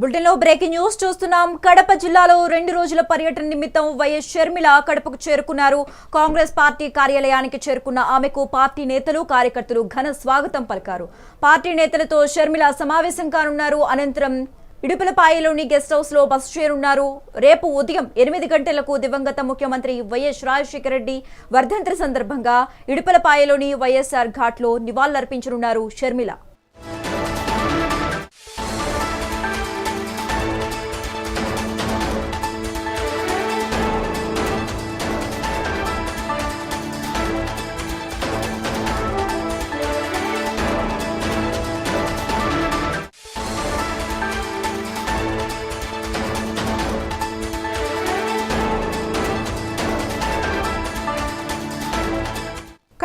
బులెటిన్లో breaking news చూస్తున్నాం. కడప జిల్లాలో రెండు రోజుల పర్యటన నిమిత్తం వైఎస్ షర్మిల కడపకు చేరుకున్నారు. కాంగ్రెస్ పార్టీ కార్యాలయానికి చేరుకున్న ఆమెకు పార్టీ నేతలు కార్యకర్తలు ఘన స్వాగతం పలికారు. పార్టీ నేతలతో షర్మిల సమావేశం కానున్నారు. అనంతరం ఇడుపులపాయలోని గెస్ట్ హౌస్లో బస చేరున్నారు. రేపు ఉదయం ఎనిమిది గంటలకు దివంగత ముఖ్యమంత్రి వైఎస్ రాజశేఖర రెడ్డి వర్ధంతి సందర్భంగా ఇడుపులపాయలోని వైఎస్ఆర్ ఘాట్లో నివాళులర్పించనున్నారు షర్మిల.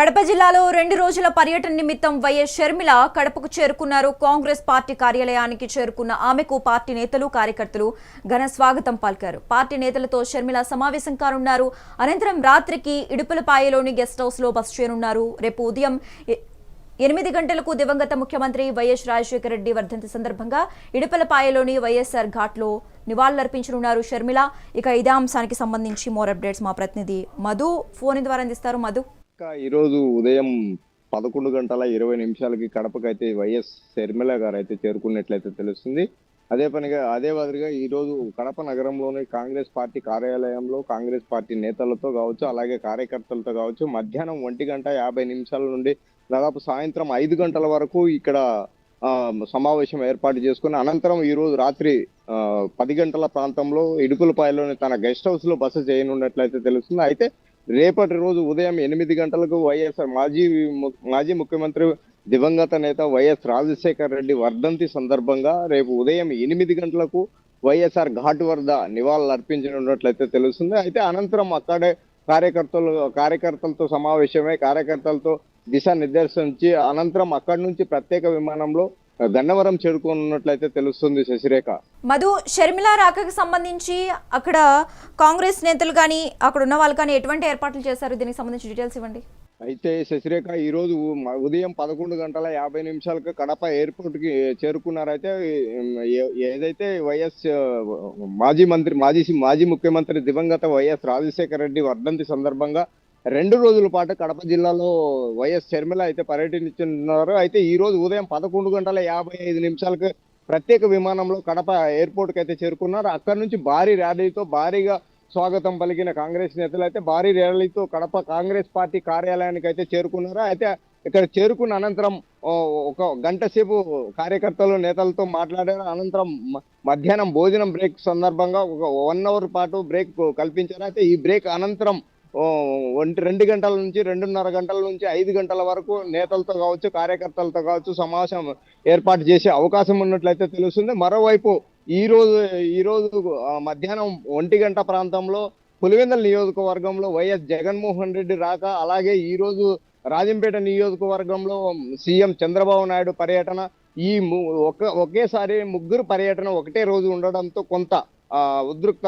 కడప జిల్లాలో రెండు రోజుల పర్యటన నిమిత్తం వైఎస్ షర్మిల కడపకు చేరుకున్నారు. కాంగ్రెస్ పార్టీ కార్యాలయానికి చేరుకున్న ఆమెకు పార్టీ నేతలు కార్యకర్తలు ఘన స్వాగతం పలికారు. పార్టీ నేతలతో షర్మిల సమావేశం కానున్నారు. అనంతరం రాత్రికి ఇడుపులపాయలోని గెస్ట్ హౌస్లో బస చేరున్నారు. రేపు ఉదయం ఎనిమిది గంటలకు దివంగత ముఖ్యమంత్రి వైఎస్ రాజశేఖర రెడ్డి వర్ధంతి సందర్భంగా ఇడుపలపాయలోని వైఎస్ఆర్ ఘాట్లో నివాళులర్పించనున్నారు షర్మిల. ఇక ఇదే అంశానికి సంబంధించి మోర్ అప్డేట్స్ మా ప్రతినిధి మధు ఫోన్ ద్వారా అందిస్తారు. మధు. ఈరోజు ఉదయం పదకొండు గంటల ఇరవై నిమిషాలకి కడపకైతే వైఎస్ శర్మిల గారు అయితే చేరుకున్నట్లయితే తెలుస్తుంది. అదే పనిగా అదే మాదిరిగా ఈరోజు కడప నగరంలోని కాంగ్రెస్ పార్టీ కార్యాలయంలో కాంగ్రెస్ పార్టీ నేతలతో కావచ్చు అలాగే కార్యకర్తలతో కావచ్చు మధ్యాహ్నం ఒంటి గంట యాభై నిమిషాల నుండి దాదాపు సాయంత్రం ఐదు గంటల వరకు ఇక్కడ సమావేశం ఏర్పాటు చేసుకుని అనంతరం ఈరోజు రాత్రి పది గంటల ప్రాంతంలో ఇడుపులపాయలోని తన గెస్ట్ హౌస్లో బస చేయనున్నట్లయితే తెలుస్తుంది. అయితే రేపటి రోజు ఉదయం ఎనిమిది గంటలకు వైఎస్ఆర్ మాజీ మాజీ ముఖ్యమంత్రి దివంగత నేత వైఎస్ రాజశేఖర్ రెడ్డి వర్ధంతి సందర్భంగా రేపు ఉదయం ఎనిమిది గంటలకు వైఎస్ఆర్ ఘాట్ వద్ద నివాళులు అర్పించనున్నట్లయితే తెలుస్తుంది. అయితే అనంతరం అక్కడే కార్యకర్తలు కార్యకర్తలతో సమావేశమై కార్యకర్తలతో దిశానిర్దేశించి అనంతరం అక్కడి నుంచి ప్రత్యేక విమానంలో గన్నవరం చేరుకోనున్నట్లయితే తెలుస్తుంది శశిరేఖ. మధు షర్మిల రాకకు సంబంధించి అక్కడ కాంగ్రెస్ నేతలు కానీ అక్కడ ఉన్న వాళ్ళు కానీ ఎటువంటి ఏర్పాట్లు చేశారు? దీనికి సంబంధించి డీటెయిల్స్ ఇవ్వండి. అయితే శశిరేఖ ఈ రోజు మ- ఉదయం పదకొండు గంటల యాభై నిమిషాలకు కడప ఎయిర్పోర్ట్కి చేరుకున్నారైతే ఏదైతే వైఎస్ మాజీ మంత్రి మాజీ మాజీ ముఖ్యమంత్రి దివంగత వైఎస్ రాజశేఖర రెడ్డి వర్ధంతి సందర్భంగా రెండు రోజుల పాటు కడప జిల్లాలో వైఎస్ షర్మిల అయితే పర్యటించున్నారు అయితే ఈ రోజు ఉదయం పదకొండు గంటల యాభై ఐదు నిమిషాలకు ప్రత్యేక విమానంలో కడప ఎయిర్పోర్ట్కి అయితే చేరుకున్నారు. అక్కడి నుంచి భారీ ర్యాలీతో భారీగా స్వాగతం పలికిన కాంగ్రెస్ నేతలు అయితే భారీ ర్యాలీతో కడప కాంగ్రెస్ పార్టీ కార్యాలయానికి అయితే చేరుకున్నారు. అయితే ఇక్కడ చేరుకున్న అనంతరం ఒక గంట సేపు కార్యకర్తలు నేతలతో మాట్లాడారు. అనంతరం మధ్యాహ్నం భోజనం బ్రేక్ సందర్భంగా ఒక వన్ అవర్ పాటు బ్రేక్ కల్పించారు. అయితే ఈ బ్రేక్ అనంతరం ఒంటి రెండు గంటల నుంచి రెండున్నర గంటల నుంచి ఐదు గంటల వరకు నేతలతో కావచ్చు కార్యకర్తలతో కావచ్చు సమావేశం ఏర్పాటు చేసే అవకాశం ఉన్నట్లయితే తెలుస్తుంది. మరోవైపు ఈ రోజు ఈ రోజు మధ్యాహ్నం ఒంటి గంట ప్రాంతంలో పులివెందల నియోజకవర్గంలో వైఎస్ జగన్మోహన్ రెడ్డి రాక అలాగే ఈ రోజు రాజంపేట నియోజకవర్గంలో సీఎం చంద్రబాబు నాయుడు పర్యటన ఈ ఒక ఒకేసారి ముగ్గురు పర్యటన ఒకటే రోజు ఉండడంతో కొంత ఉద్రిక్త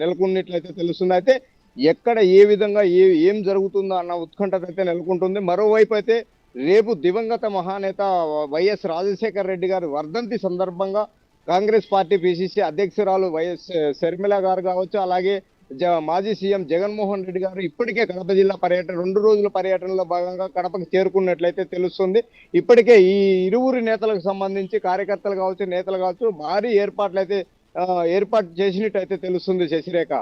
నెలకొన్నట్లయితే తెలుస్తుంది. అయితే ఎక్కడ ఏ విధంగా ఏ ఏం జరుగుతుందో అన్న ఉత్కంఠత అయితే నెలకొంటుంది. మరోవైపు అయితే రేపు దివంగత మహానేత వైఎస్ రాజశేఖర రెడ్డి గారి వర్ధంతి సందర్భంగా కాంగ్రెస్ పార్టీ పిసిసి అధ్యక్షురాలు వైఎస్ శర్మిల గారు కావచ్చు అలాగే జ- మాజీ సీఎం జగన్మోహన్ రెడ్డి గారు ఇప్పటికే కడప జిల్లా పర్యటన రెండు రోజుల పర్యటనలో భాగంగా కడపకు చేరుకున్నట్లయితే తెలుస్తుంది. ఇప్పటికే ఈ ఇరువురు నేతలకు సంబంధించి కార్యకర్తలు కావచ్చు నేతలు కావచ్చు భారీ ఏర్పాట్లు అయితే ఏర్పాటు చేసినట్టు అయితే తెలుస్తుంది శశిరేఖ.